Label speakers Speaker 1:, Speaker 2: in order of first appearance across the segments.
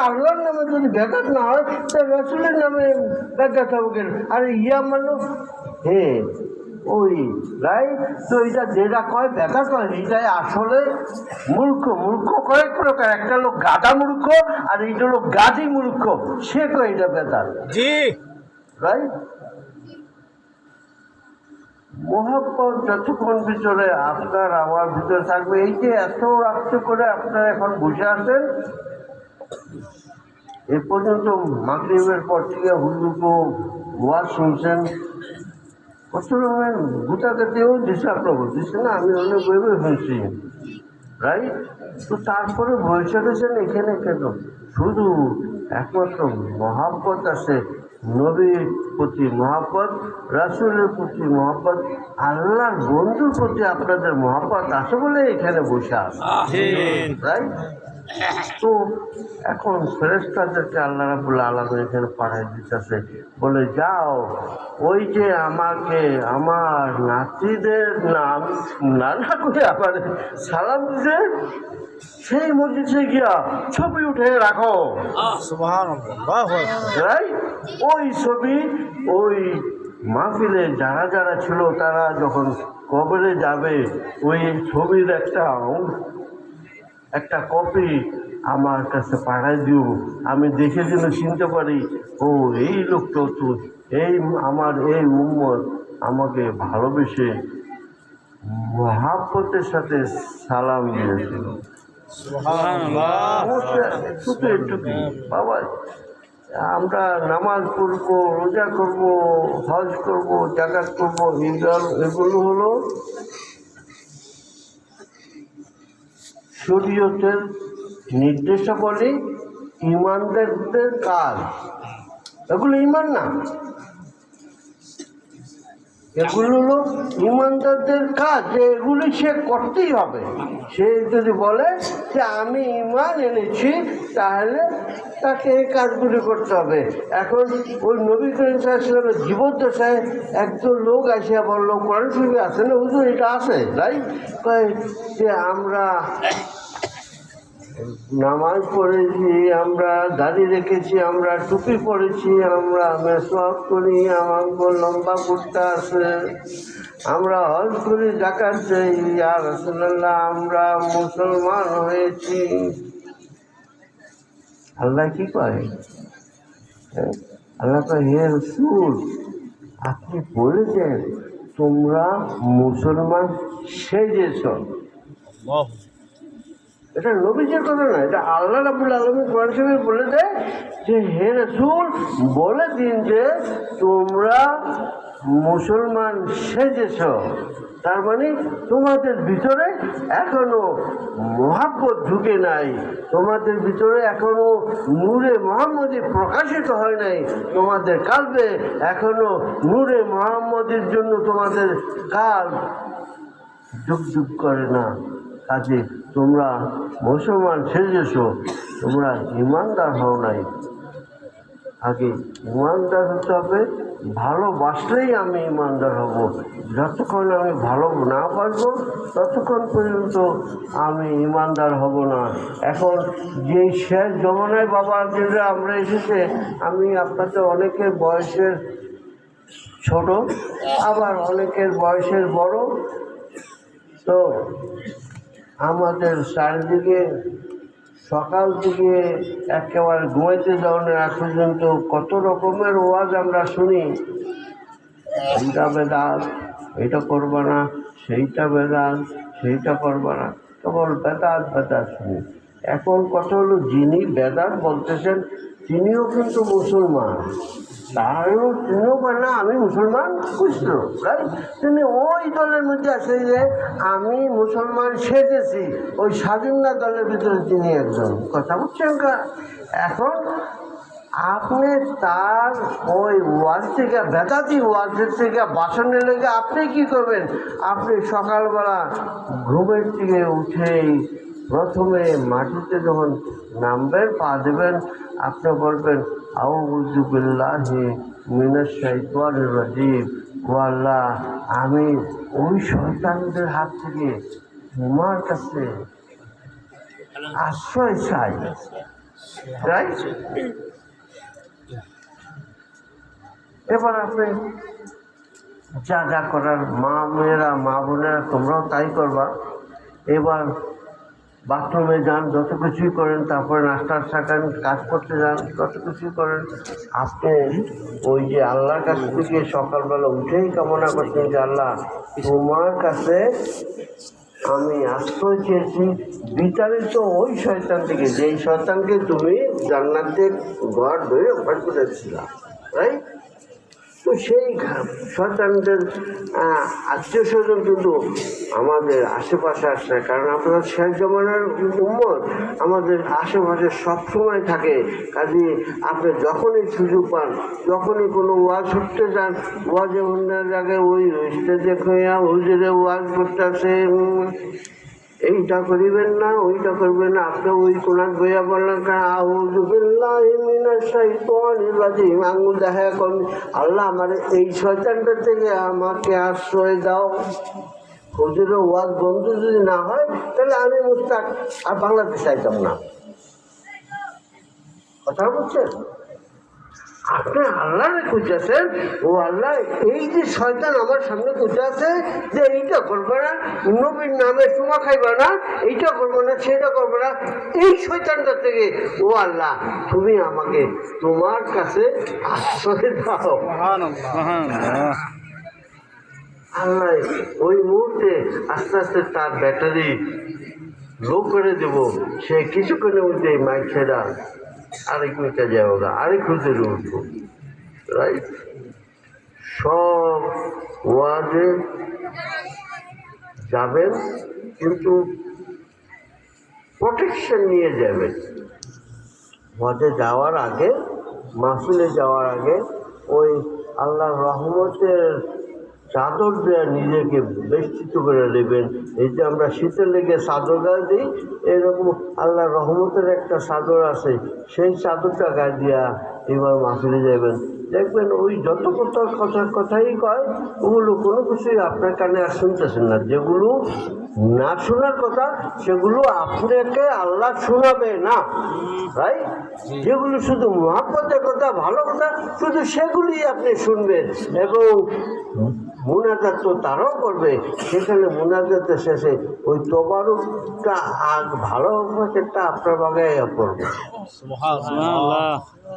Speaker 1: আল্লাহর নামে যদি ব্যাঘাত না হয় তা রসুলের নামে ব্যাঘাত হবে কেন? আর ইয়া মানো হে ওই রাইট তো এটা যেটা কয় ব্যাঘাত হয় এটাই আসলে মূর্খ মূর্খ কয়েক প্রকার একটা লোক গাধা মূর্খ আর এইটা লোক গাধি মূর্খ। সে কয় এটা বেতার
Speaker 2: জি।
Speaker 1: রাইট মহাপদ যতক্ষণ ভিতরে আপনার আমার ভিতরে থাকবে এই যে এত রাত্র করে আপনারা এখন বসে আছেন এ পর্যন্ত মাগরিবের পর থেকে হুজুকো ওয়াজ শুনছেন। কত রকমের গুটাগাতিও দিছে আপনার বলতেছে না আমি অনেক বই বই শুনছি রাইট? তো তারপরে বসে রয়েছেন এখানে কেন? শুধু একমাত্র মহাব্বত আছে নবীর প্রতি। মহাব্বত রাসুলের প্রতি মহাব্বত আল্লাহর বন্ধুর প্রতি আপনাদের মহাব্বত আছে বলে এখানে বসে আছে। রাইট? তো এখন ফেরেস্তাদেরকে আল্লাহ রাবুল আলম এখানে পাঠাই দিতেছে। বলে যাও ওই যে আমাকে আমার নাতিদের নাম নানা করে আবার সালাম দিতে সেই মসজিদে গিয়া ছবি উঠে রাখো। ওই ছবি ওই মাহফিলে যারা যারা ছিল তারা যখন কবরে যাবে ওই ছবির একটা একটা কপি আমার কাছে পাঠাই দিও। আমি দেখে যেন চিনতে পারি ও এই লোকটা তো এই আমার এই উম্মত আমাকে ভালোবেসে মহাব্বতের সাথে সালাম দিয়েছিল। শুধু বাবা আমরা নামাজ পড়ব রোজা করব হজ করব জাকাত করব এগুলো হলো শরীয়তের নির্দেশাবলী ইমানদারদের কাজ। এগুলো ইমান না। এগুলো হলো ইমানদারদের কাজ, যে এগুলি সে করতেই হবে। সে যদি বলে যে আমি ইমান এনেছি, তাহলে তাকে এই কাজগুলি করতে হবে। এখন ওই নবী করিম সাহেবের জীবদ্দশায় একজন লোক আসিয়া বলল, কোরআন শরীফে আছে না হুজুর? এটা আছে? কয় যে আমরা নামাজ পড়েছি, আমরা দাড়ি রেখেছি, আমরা টুপি পরেছি, আমরা মেসওয়াক করি, আমার লম্বা কুর্তা আছে, আমরা হজ করি দেই আর রসুল্লাহ আমরা মুসলমান হয়েছি। আল্লাহ কি করে? হ্যাঁ? আল্লাহ হে রসুল, আপনি বলেছেন তোমরা মুসলমান সেজেছ। এটা নবীজের কথা না, এটা আল্লাহ রাবুল আলমী কোরআন বলে দেয় যে, হে রসুল, বলে দিন যে তোমরা মুসলমান সেজেছ। তার মানে তোমাদের ভিতরে এখনও মহাব্বত ঢুকে নাই, তোমাদের ভিতরে এখনও নূরে মোহাম্মদী প্রকাশিত হয় নাই, তোমাদের কালবে এখনও নূরে মোহাম্মদের জন্য তোমাদের কাল যুগ যুগ করে না। কাজে, তোমরা মুসলমান সেজেছ তোমরা ইমানদার হও নাই। আগে ইমানদার হতে হবে, ভালোবাসলেই আমি ইমানদার হব। যতক্ষণ আমি ভালো না বাসবো ততক্ষণ পর্যন্ত আমি ইমানদার হব না। এখন যে শেষ জমানায় বাবা যেটা আমরা এসেছে, আমি আপনাদের অনেকের বয়সের ছোট, আবার অনেকের বয়সের বড়। তো আমাদের চারিদিকে সকাল থেকে একেবারে ঘুমাইতে যাওয়ার আগ পর্যন্ত কত রকমের ওয়াজ আমরা শুনি। এইটা বেদাত, এটা করবা না, সেইটা বেদাত, সেইটা করবা না। কেবল বেদাত বেদাত শুনি। এখন কত হলো, যিনি বেদাত বলতেছেন, তিনিও কিন্তু মুসলমান। তারও তিনিও বলেন না আমি মুসলমান? বুঝলো রাইট তিনি ওই দলের মধ্যে আছে যে, আমি মুসলমান সেজেছি। ওই স্বাধীনতা দলের ভিতরে তিনি একজন। কথা বুঝছেন এখন আপনি তার ওই ওয়াজ থেকে, বেদাতি ওয়াজের থেকে বাসনের লেগে আপনি কি করবেন? আপনি সকালবেলা ঘুমের থেকে উঠেই প্রথমে মাটিতে যখন নামবেন, পা দেবেন, আপনি বলবেন আউজুবিল্লাহি আমি ওই শয়তানদের হাত থেকে তোমার কাছে আশ্রয় চাই। এবার আপনি যা যা করার মা মেয়েরা মা বোনেরা তোমরাও তাই করবা। এবার বাথরুমে যান, যত কিছুই করেন, তারপরে নাস্তা থাকেন কাজ করতে যান, যত কিছুই করেন, আপনি ওই যে আল্লাহর কাছ থেকে সকালবেলা উঠেই কামনা করছেন যে আল্লাহ, তোমার কাছে আমি আশ্রয় চেয়েছি, বিতাড়িত ওই শয়তান থেকে, যেই শয়তানকে তুমি জান্নাতে ঘর ধরে অভ্যাস করেছিলাম রাইট তো সেই শয়তানদের আত্মীয় স্বজন কিন্তু আমাদের আশেপাশে আসে কারণ আপনার শেষ জমানার উম্মত আমাদের আশেপাশে সবসময় থাকে। কাজে আপনি যখনই সুযোগ পান, যখনই কোনো ওয়াজ শুনতে যান, ওয়াজে অন্যের জায়গায় ওই স্টেজে খুঁয়া হুজুরে ওয়াজ করতেছে এইটা করিবেন না, ওইটা করবেন না। আপনি ওই কোনার বইয়া বললেন আঙুল দেখা করুন আল্লাহ আমার এই শয়তানটা থেকে আমাকে আশ্রয় দাও। হুজুরের ওয়াজ বন্ধু যদি না হয়, তাহলে আমি মুস্তাক আর বাংলাদেশ চাইতাম না। কথা বলছেন আপনি আল্লাহরে খুঁজেছেন ও আল্লাহ, এই যে শয়তান আমার সামনে খুঁজে আছে যে এইটা করবে না, নবীর নামে চুমা খাইবে না, এইটা করবে না, সেটা করবে না, এই শয়তানটা থেকে, ও আল্লাহ, তুমি আমাকে তোমার কাছে আশ্রয় দাও। আল্লাহ, ওই মুহূর্তে আস্তে আস্তে তার ব্যাটারি লো করে দেব, সে কিছুক্ষণের মধ্যে মাইক ছেড়া আরেক মিটার যাব না আরেক হুজুরে উঠবো রাইট সব ওয়াজে যাবেন, কিন্তু প্রোটেকশন নিয়ে যাবেন। ওয়াজে যাওয়ার আগে, মাহফিলে যাওয়ার আগে ওই আল্লাহর রহমতের চাদর দেওয়া নিজেকে বেষ্টিত করে নেবেন। এই যে আমরা শীতের লেগে চাদর গায়ে দিই এরকম আল্লাহর রহমতের একটা চাদর আছে, সেই চাদরটা গায়ে দিয়া এবার মাহফিলে যাবেন দেখবেন ওই যত কথা কথা কথাই কয়, ওগুলো কোনো কিছুই আপনার কানে আর শুনতেছেন না। যেগুলো না শোনার কথা, সেগুলো আপনাকে আল্লাহ শোনাবে না তাই যেগুলো শুধু মহাপতের কথা, ভালো কথা, শুধু সেগুলি আপনি শুনবেন। এবং মুনাজাত তো তারাও করবে। সেখানে মুনাজাতের শেষে ওই তোবারুকটা আগ ভালো অভ্যাসেরটা আপনার বাগায় পড়বে।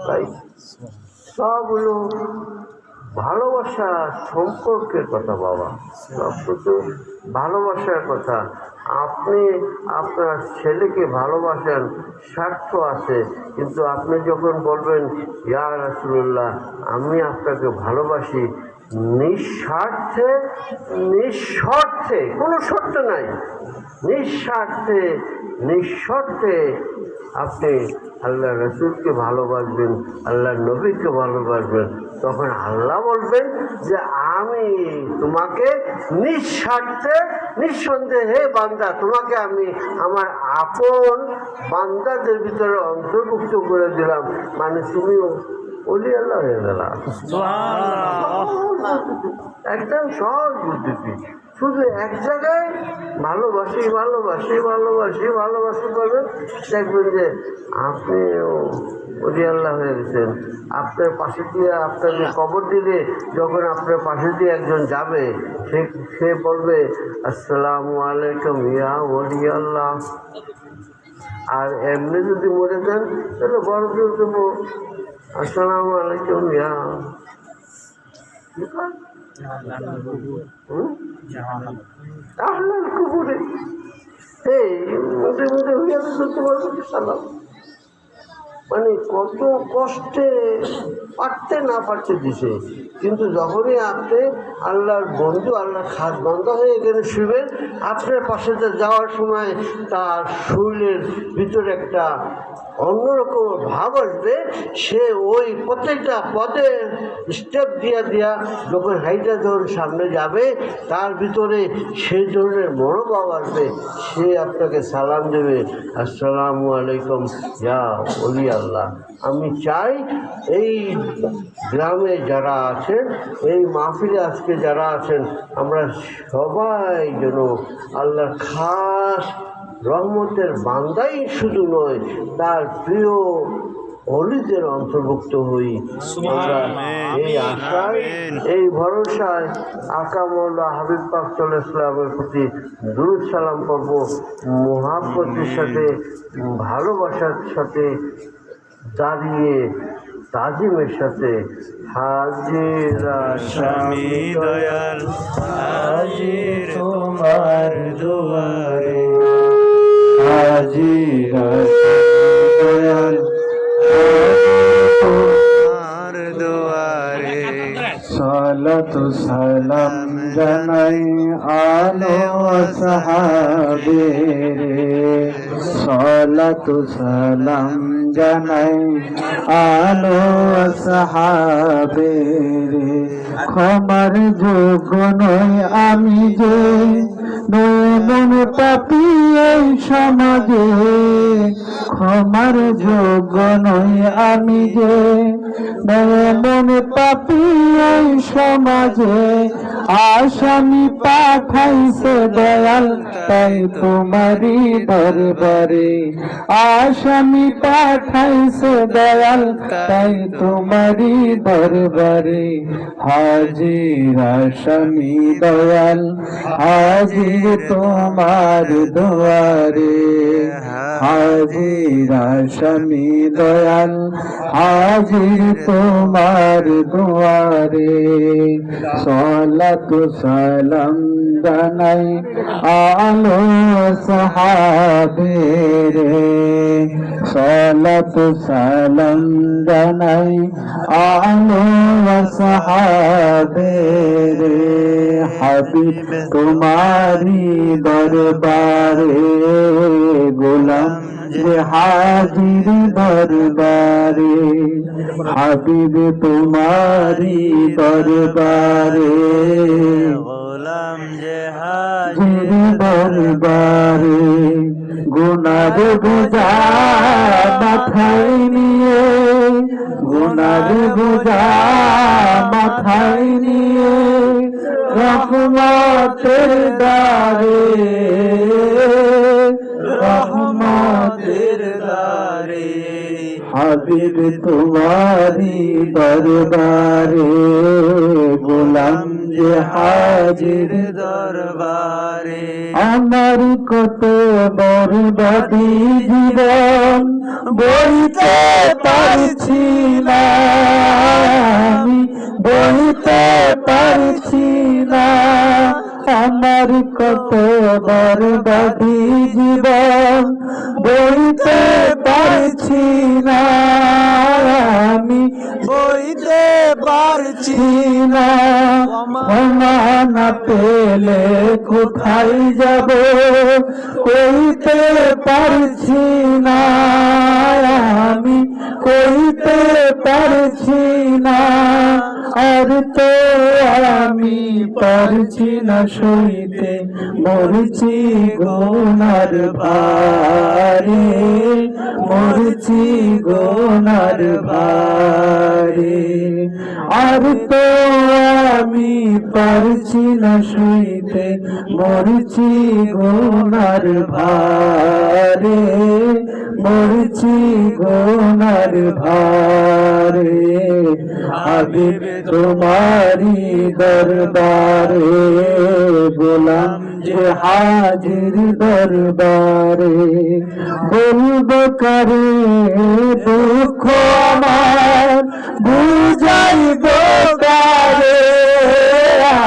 Speaker 1: তাই সব হলো ভালোবাসা সম্পর্কের কথা বাবা। সব কিছু ভালোবাসার কথা। আপনি আপনার ছেলেকে ভালোবাসেন স্বার্থ আছে কিন্তু আপনি যখন বলবেন ইয়া রাসুল্লাহ আমি আপনাকে ভালোবাসি নিঃস্বার্থে নিঃস্বার্থে কোনো শর্ত নাই। নিঃস্বার্থে নিঃশর্তে আপনি আল্লাহ রসুলকে ভালোবাসবেন আল্লাহ নবীকে ভালোবাসবেন। তখন আল্লাহ বলবেন যে আমি তোমাকে নিঃস্বার্থে নিঃসন্দেহে বান্দা তোমাকে আমি আমার আপন বান্দাদের ভিতরে অন্তর্ভুক্ত করে দিলাম। মানে তুমিও অলি আল্লাহ হয়ে গেলাম
Speaker 2: একটা
Speaker 1: একদম সহজ বুদ্ধিটি শুধু এক জায়গায় ভালোবাসি ভালোবাসি ভালোবাসি ভালোবাসি করবেন দেখবেন যে আপনি অলি আল্লাহ হয়ে গেছেন। আপনার পাশে দিয়ে আপনাকে কবর দিলে যখন আপনার পাশে দিয়ে একজন যাবে, সে সে বলবে, আসসালামু আলাইকুম ইয়া আল্লাহ আর এমনি যদি মরে যান, তাহলে বড় জোর দেবো। আসসালামু আলাইকুম ইয়া আহলাল কুবুরে। এই মধ্যে মধ্যে হইয়া ধরতে পারব সালাম মানে কত কষ্টে পারতে না পারতে দিছে। কিন্তু যখনই আপনি আল্লাহর বন্ধু, আল্লাহর খাস বন্ধ হয়ে এখানে শুবেন, আপনার পাশে যে যাওয়ার সময় তার শরীরের ভিতরে একটা অন্যরকম ভাব আসবে, সে ওই প্রত্যেকটা পদে স্টেপ দিয়া দিয়া যখন হাইটা ধরুন সামনে যাবে, তার ভিতরে সেই ধরনের মনোভাব আসবে। সে আপনাকে সালাম দেবে। আসসালামু আলাইকুম, ইয়া অলি আল্লাহ। আমি চাই এই গ্রামে যারা আছেন এই মাহফিলে আজকে যারা আছেন আমরা সবাই যেন আল্লাহর খাস রহমতের বান্দাই শুধু নয় তার প্রিয় অলিদের অন্তর্ভুক্ত হই। আমরা এই আশায় এই ভরসায় আকামুল্লাহ হাবিব পাক ইসলামের প্রতি দুরুদ সালাম করব মহাব্বতের সাথে ভালোবাসার সাথে দাঁড়িয়ে তাজিমের সাথে হাজিরা
Speaker 2: স্বামী দয়াল, হাজির তোমার দুয়ারে। হাজির দয়াল তোমার দুয়ারে। সালাতু সালাম জানাই আলো সাহাবে সালাতু সালাম জানাই আলো সাহাবে ক্ষমার যোগ্য নই আমি যে নয়ন পাপি এই সমাজে। ক্ষমার যোগ্য নই আমি যে নয় মন পাপি এই সমাজে আসামি পাঠাইছে দয়াল, তাই তোমারি দরবারে আসামি পাঠাইছে দয়াল, তাই তোমারি দরবারে হাজির আসামি দয়াল, হাজির তোমার দুয়ারে, হাজির আসামি দয়াল, হাজির তোমার দুয়ারে। সলাতু সালাম জানাই আলো সাহাবে রে সলাতু সালাম জানাই আলো সাহাবে রে হাবিব তোমারি দরবারে গোলাম যে হাজির দরবারে হাবিব তোমারি দরবারে। গোলাম যে হাজির দরবারে গুনার বোঝা মাথায় নিয়ে গুনার বোঝা মাথায় নিয়ে রহমতের দারে হাবিব তোমারি দরবারে, গোলাম যে হাজির দরবারে। আমার কত বরবাদি জীবন, বইতে পারছি না বইতে পারছি না আমার কত বরবাদি জীবন পারছি না, আমি বইতে পারছি না। না পেলে কোথায় যাব? কইতে পারছি না, আমি কইতে পারছি না। আর তো আমি পারছি না সইতে, মরছি গোনার ভারে মরছি গোনার ভারে আর তো আমি পারছি না সইতে, মরছি গোনার ভারে মরছি গোনার ভারে হাবিব তোমারি দরবারে গোলাম যে হাজির দরবারে বলব করে দুঃখ আমার বুঝাইব কারে,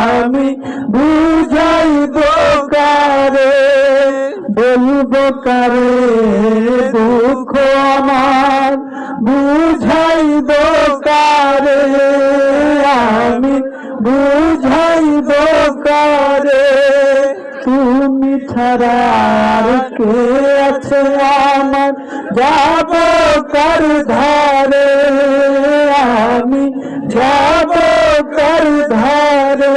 Speaker 2: আমি বুঝাইব কারে। বলব কারে দুঃখ আমার বুঝাই দোকারে আমি বুঝাই কারে। তুমি ছাড়া কে আছে আমার? যাব কার ধারে? আমি যাব কার ধারে?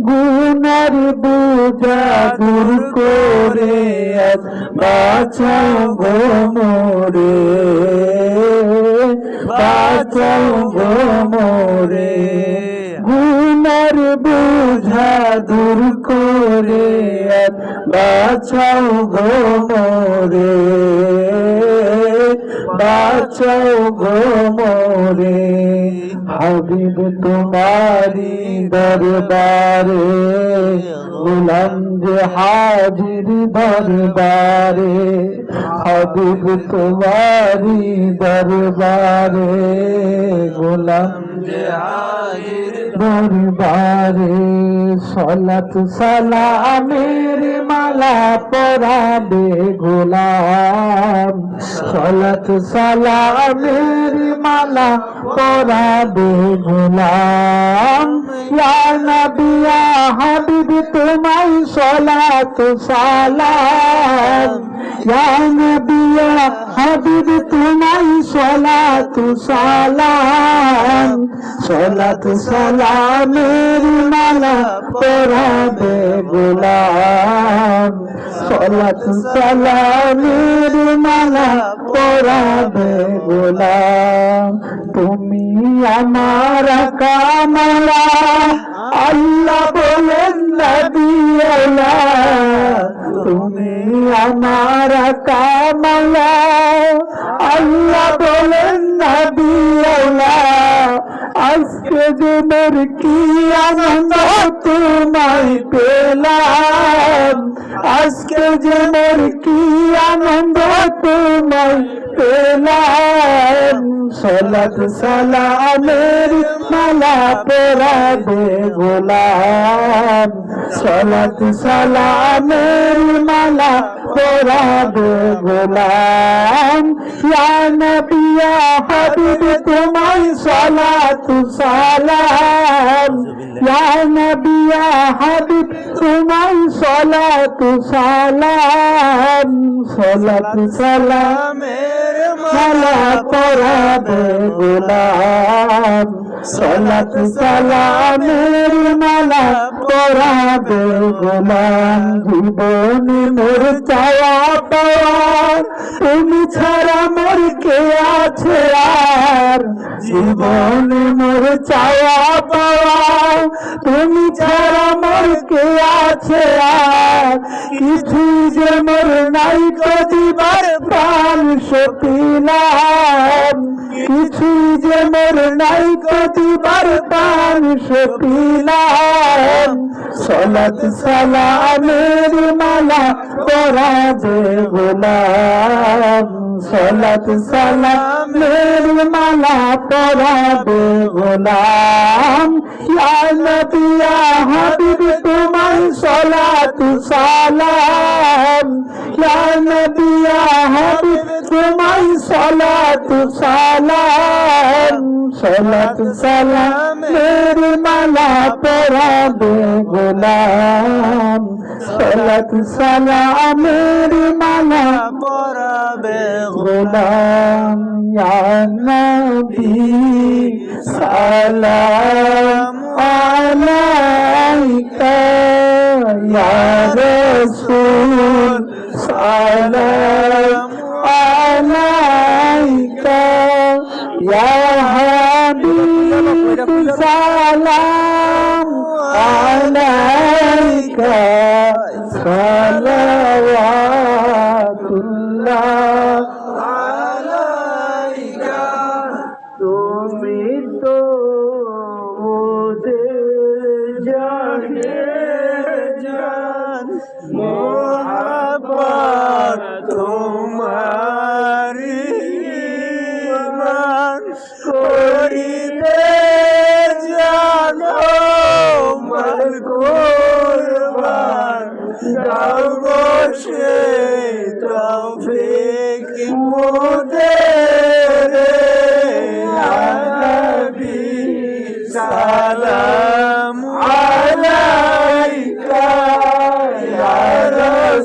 Speaker 2: গুনার বুঝা দূর করে বাঁচাও মোরে। বাঁচাও মোরে। গুনার বুঝা দূর করে বাঁচাও গো মোরে। বাঁচাও গো মোরে। হাবিব তোমারি দরবারে যে হাজির দরবারে, হাবিব তোমারি দরবারে যে হাজির দরবারে সলাত সালামের মালা পরাবে গোলাম। সলাত সালামের মালা পরাবে গোলাম। নবী, ইয়া হাবিব, তোমায় সলাত সালাম। নবী ইয়া হাবিব তোমায় সলাত সালাম, সলাত সালামের মালা পরাবে গোলাম, সলাত সালামের মালা পরাবে গোলাম। তুমি আমার কামলা আল্লাহ বলেন নবিয়লা তুমি আমার কামলা। আল্লাহ বলেন নবিয়লা আজকে যে মোর কি আনন্দ তোমায় পেলাম? আজকে যে মোর কি আনন্দ তোমায় পেলাম? সলাত সালামের মালা পরাবে গোলাম। সলাত সালামের মালা পরাবে গোলাম। নবী, ইয়া হাবিব, তোমায় সলাত সালাম। ইয়া নবী, ইয়া হাবিব, তোমায় সলাত সালাম। সলাত সালামের মালা পরাবে গোলাম। সলাত সালামের মালা পরাবে গোলাম জীবনে মোর চাওয়া পাওয়ার। তুমি ছাড়া মোর কে আছে আর? জীবনে মোর চাওয়া পাওয়ার। তুমি ছাড়া মোর কে আছে আর? কিছুই যে মোর নাই কদিবার প্রাণ সপিলাম কিছুই যে মোর নাই কদিবার প্রাণ সপিলাম সলাত সালামের মালা পরাবে গোলাম। সলাত সালামের মালা পরাবে গোলাম। নবী ইয়া হাবিব তোমায় সলাত সালাম। ইয়া নবী ইয়া হাবিব তোমায় সলাত সালাম। সলাত সালামের মালা পরাবে গোলাম। সলাত মালা
Speaker 3: পরাবে
Speaker 2: গোলাম। ইয়া নবী, সালাম। আলাইকা ইয়া রাসূল সালাম আলাইকা ইয়া হাবিব সালাম আলাইকা সালাওয়াতুল্লাহ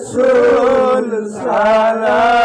Speaker 3: রাসূল সালাম।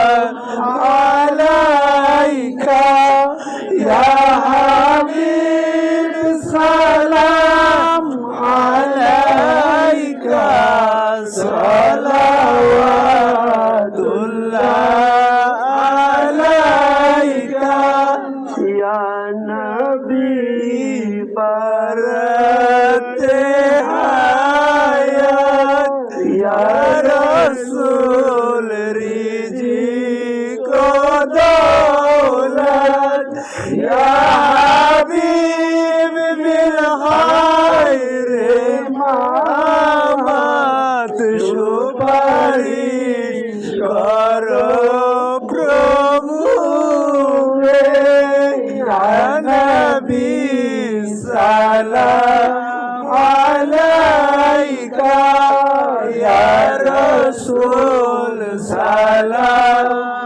Speaker 3: عليك يا رسول سلام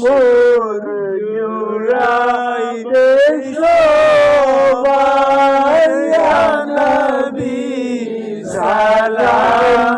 Speaker 3: মোর জুড়াইতে সবাই নবী সালাম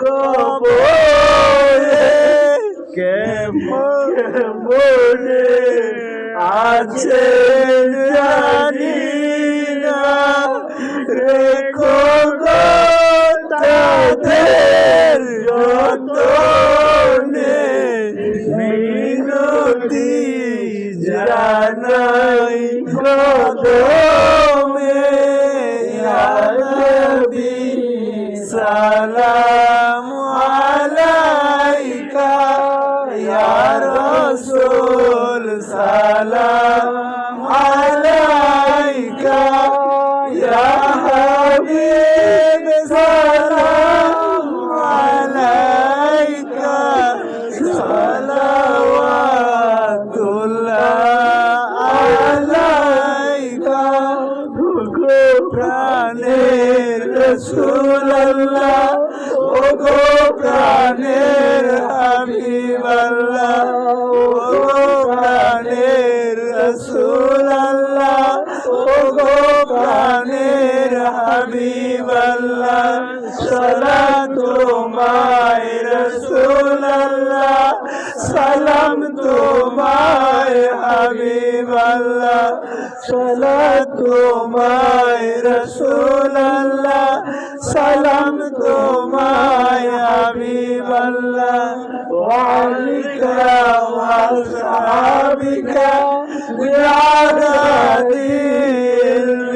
Speaker 3: কবরে কেমনে আছে জানি না। রেখো তাদের যতনে মিনতি জানাই। প্রদয় গো প্রাণের রসুল্লাহ ও গো প্রাণের হাবিবাল্লাহ ও গো প্রাণের রসুল্লাহ ও গো প্রাণের হাবিবাল্লাহ সালাম তোমায় রসুল্লাহ সালাম তোমায় হাবিবাল্লাহ সালাম তোমায় রসুল্লাহ সালাম তোমায় হাবিবাল্লাহ ওয়ালিকা ওয়াসহাবিকা বিআদাদিল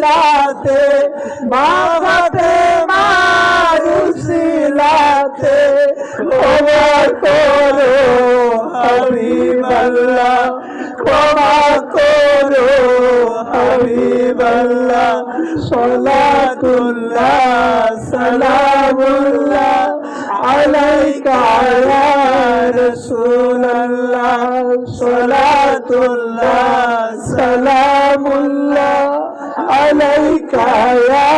Speaker 3: উম্মতের মাফতে মারুসিলাতে ক্ষমা করো, হাবিবাল্লাহ, ক্ষমা করো, হাবিবাল্লাহ, সলাতুল্লাহ, সালামুল্লাহ আলাইকা রাসূলুল্লাহ, সলাতুল্লাহ, সালামুল্লাহ। আলাইকা ইয়া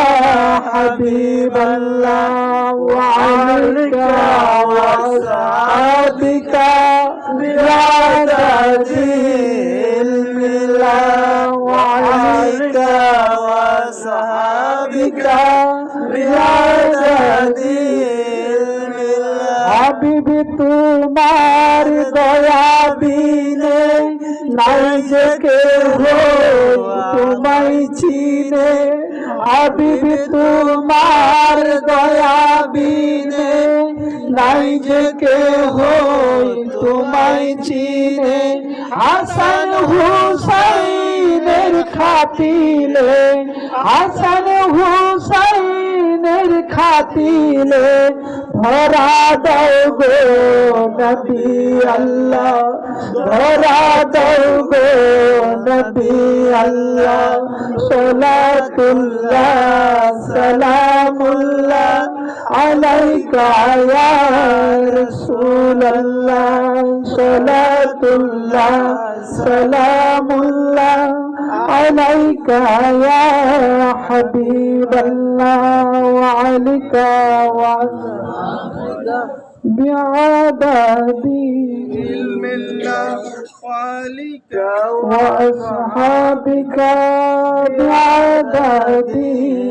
Speaker 3: হাবিবাল্লাহ ওয়া আলাইকা ওয়া সাহাবিকা বিরাদাতিল মিল্লাহ ওয়া আলাইকা ওয়া সাহাবিকা বিরাদাতিল মিল্লাহ
Speaker 2: হাবিবি তোমার দয়া বিনে নাই যে কেহ, তোমায় চিনে। হাবিবি, তোমার দয়া বিনে। নাই যে কেহ, তোমায় চিনে। হাসান হুসাইনের খাতিলে, হাসান হুসাইনের খাতিলে ধরা দাও গো নবী আল্লাহ, ধরা দাও গো নবী আল্লাহ। সলাতুল্লাহ, সালামুল্লাহ আলাইকা ইয়া রাসূলুল্লাহ। সলাতুল্লাহ, সালামুল্লাহ عليك يا حبيب الله وعليك وعلى بعبادي
Speaker 3: الملة وعليك
Speaker 2: وأصحابك بعبادي.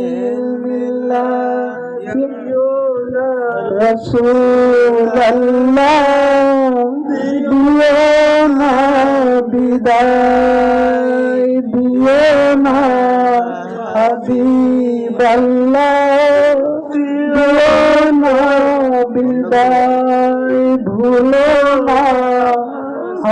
Speaker 2: রসুল দিও না বিদায় দিও না হাবিব বল্লা না বিদায় ভুলো না